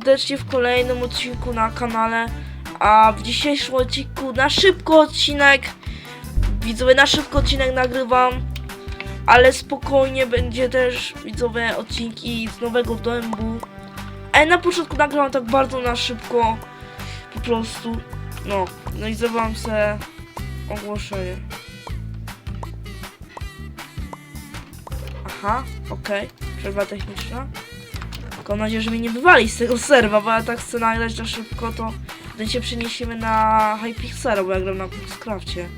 serdecznie w kolejnym odcinku na kanale. A w dzisiejszym odcinku na szybko odcinek. Widzowie, na szybko odcinek nagrywam. Ale spokojnie będzie też widzowie odcinki z nowego dębu. Ale na początku nagrywam tak bardzo na szybko. Po prostu. No, no i zrobiłam se ogłoszenie. Aha, okej. Przerwa techniczna. Tylko mam nadzieję, że mnie nie wywali z tego serwa, bo ja tak chcę nagrać na szybko, to się przeniesiemy na Hypixela, bo ja gram na Craftcie.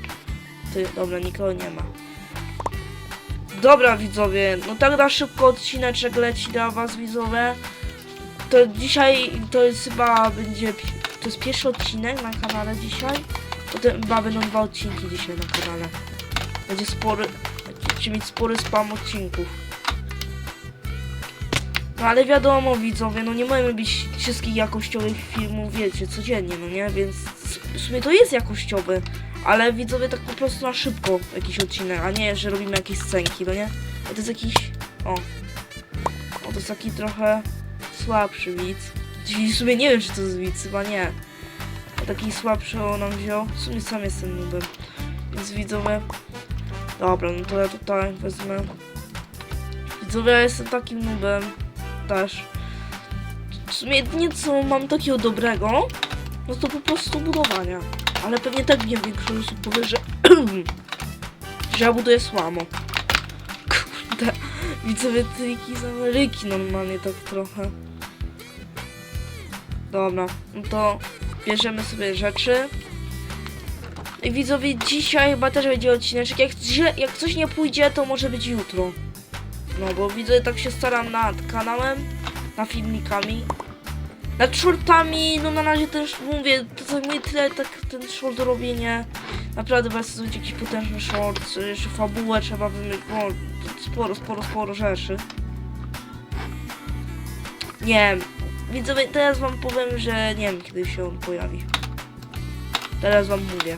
Ty, dobra, nikogo nie ma. Dobra widzowie, no tak na szybko odcineczek leci dla was widzowie. To dzisiaj, to jest chyba będzie, to jest pierwszy odcinek na kanale dzisiaj. Potem chyba będą dwa odcinki dzisiaj na kanale. Będzie spory, będziecie mieć spory spam odcinków. No ale wiadomo widzowie, no nie możemy być wszystkich jakościowych filmów, wiecie, codziennie, no nie? Więc w sumie to jest jakościowy, ale widzowie tak po prostu na szybko jakiś odcinek, a nie, że robimy jakieś scenki, no nie? A to jest jakiś, o, o to jest taki trochę słabszy widz. Czyli w sumie nie wiem, czy to jest widz, chyba nie. A taki słabszy on nam wziął, w sumie sam jestem nubem. Więc widzowie, dobra, no to ja tutaj wezmę. Widzowie, ja jestem takim nubem też. W sumie jedynie co mam takiego dobrego, no to po prostu budowania. Ale pewnie tak nie większość osób powie, że, że ja buduję słamo. Kurde, widzowie triki z Ameryki normalnie tak trochę. Dobra, no to bierzemy sobie rzeczy. I widzowie, dzisiaj chyba też będzie odcineczek. Jak, jak coś nie pójdzie, to może być jutro. No bo widzę, tak się staram nad kanałem, nad filmikami. Nad shortami, no na razie też mówię, to zajmuje tyle tak ten short robienie. Naprawdę to będzie jakiś potężny short, jeszcze fabułę trzeba wymyślić, sporo, sporo, sporo rzeczy. Nie widzowie, teraz wam powiem, że nie wiem kiedy się on pojawi. Teraz wam mówię,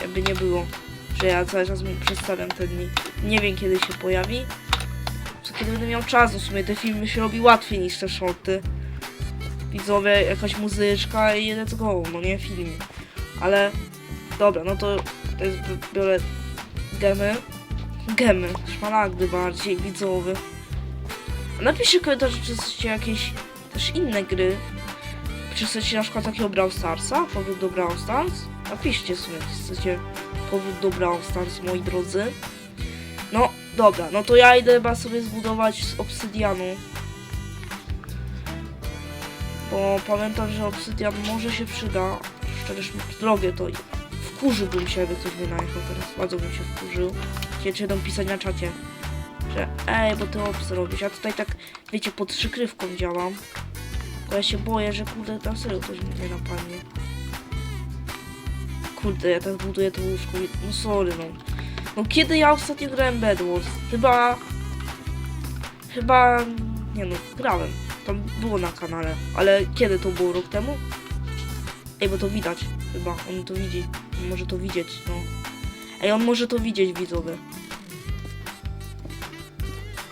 jakby nie było, że ja cały czas przedstawiam ten dni. Nie wiem kiedy się pojawi kiedy będę miał czas, w sumie te filmy się robi łatwiej niż te shorty. Widzowie, jakaś muzyczka i let's go, no nie film. Ale dobra, no to, to jest, bi- biorę gemy. Gemy, szmaragdy bardziej, widzowy. Napiszcie w komentarzu, czy chcecie jakieś też inne gry. Czy chcecie na przykład takiego Brawl Starsa, powrót do Brawl Stars? Napiszcie sobie, czy chcecie powrót do Brawl Stars, moi drodzy. No, dobra, no to ja idę chyba sobie zbudować z obsydianu. Bo pamiętam, że obsydian może się przyda. Szczerze drogie to wkurzyłbym się, jakby ktoś mnie teraz. Bardzo bym się wkurzył. Chcieli będą pisać na czacie, że ej, bo ty obs robisz. Ja tutaj tak, wiecie, pod przykrywką działam. Bo ja się boję, że kurde, na serio ktoś mnie napadnie. Kurde, ja tak buduję to łóżko. No sorry, no. No kiedy ja ostatnio grałem Bed Wars? Chyba... Chyba... Nie no, grałem. Tam było na kanale. Ale kiedy to było? Rok temu? Ej, bo to widać. Chyba. On to widzi. On może to widzieć, no. Ej, on może to widzieć, widzowie.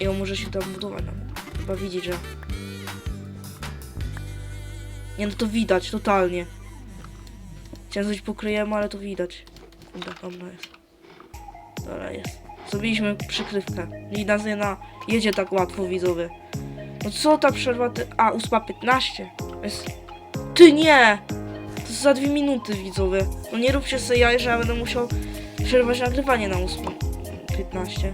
Ej, on może się tam budować. No. Chyba widzi, że... Nie no, to widać, totalnie. Chciałem coś pokryjemy, ale to widać. Kurde, dobra jest. Dobra jest. Zrobiliśmy przykrywkę. I nas nie na... jedzie tak łatwo, widzowie. No co ta przerwa ty... A, 8.15. Jest... Ty nie! To za dwie minuty, widzowie. No nie róbcie sobie jaj, że ja będę musiał przerwać nagrywanie na 8.15.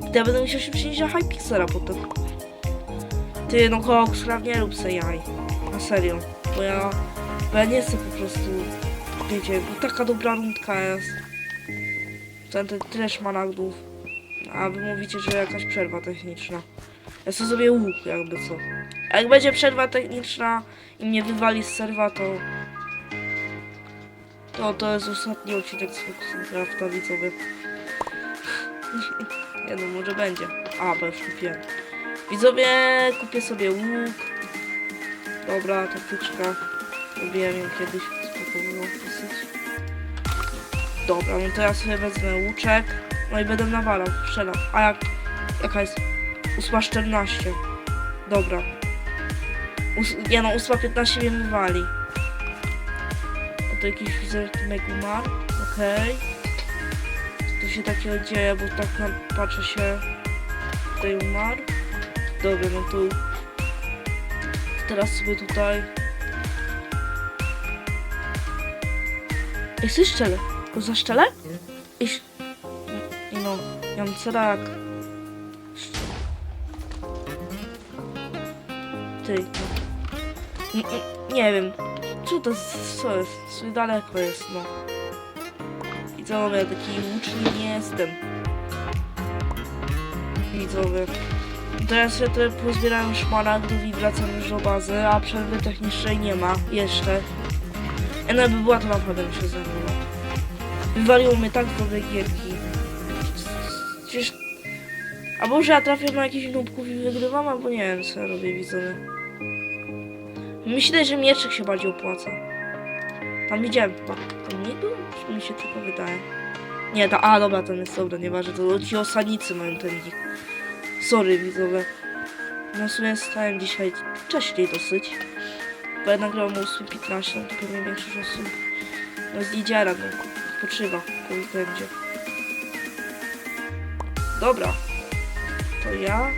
To ja będę musiał się przenieść na Hypixela potem. Ty, no Cox, nie rób sobie jaj. Na serio. Bo ja... Bo ja nie chcę po prostu... Wiecie, bo taka dobra rundka jest ten, ten tyle szmaragdów. A wy mówicie, że jakaś przerwa techniczna. Ja sobie zrobię łuk, jakby co. A jak będzie przerwa techniczna i mnie wywali z serwa, to... To, to jest ostatni odcinek z Foxcrafta, widzowie. Nie no, może będzie. A, bo już. Widzowie, kupię sobie łuk. Dobra, taktyczka. Robiłem ją kiedyś, spoko było dosyć. Dobra, no to ja sobie wezmę łuczek. No i będę nawalał, strzelał. A jak... Jaka jest? 8.14. Dobra. Ós- nie no, 8.15 mnie wywali. A to jakiś wizerunek umarł. Okej. Co tu się takiego dzieje, bo tak na, patrzę się. Tutaj umarł. Dobra, no to... Teraz sobie tutaj... Ej, szczele. Go zaszczelę? Iś... Nie no, mam cerak. Ty, no. N- n- Nie wiem. Co to jest? Co jest? Coś daleko jest, no. Widzowie, taki łucznik nie jestem. Widzowie. Teraz się tutaj pozbierałem szmaragdów i wracam już do bazy, a przerwy technicznej nie ma. Jeszcze. Nawet by była, to naprawdę bym się zajmował. Wywaliło mnie tak dobre gierki. Przecież... A może ja trafię na jakichś nubków i wygrywam, albo nie wiem co robię widzowie. Myślę, że mieczyk się bardziej opłaca. Tam widziałem chyba. Tam nie był? Czy mi się tylko wydaje? Nie, ta, a dobra, ten jest dobra, nieważne, to ci osanicy mają ten nick. Sorry widzowie. No w sumie stałem dzisiaj wcześniej dosyć. Bo ja nagrałem o 8.15, to pewnie większość osób no z niedziela, no odpoczywa po weekendzie. Dobra. To ja.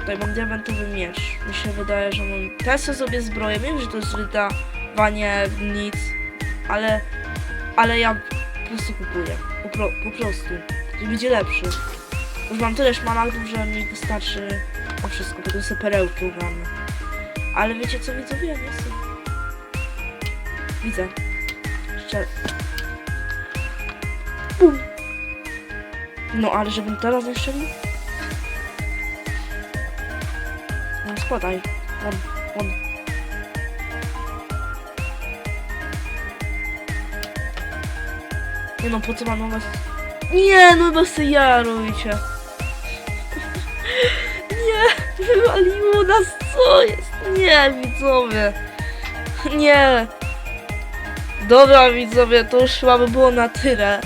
Tutaj mam diamentowy miecz. Mi się wydaje, że mam... Tesę sobie zbroję. Wiem, że to jest wydawanie nic, ale... Ale ja po prostu kupuję. Po, pro, po prostu. Że będzie lepszy. Już mam tyle szmaragdów, że mi wystarczy na wszystko. Potem sobie perełki ogarnę. Ale wiecie co widzowie? Ja nie. Widzę. Jeszcze... No, ale żebym teraz jeszcze nie... No, spadaj. On, on. Nie no, po co mam was... Nie, no bez ja robicie. Nie, wywaliło nas, co jest? Nie, widzowie. Nie. Dobra, widzowie, to już chyba by było na tyle.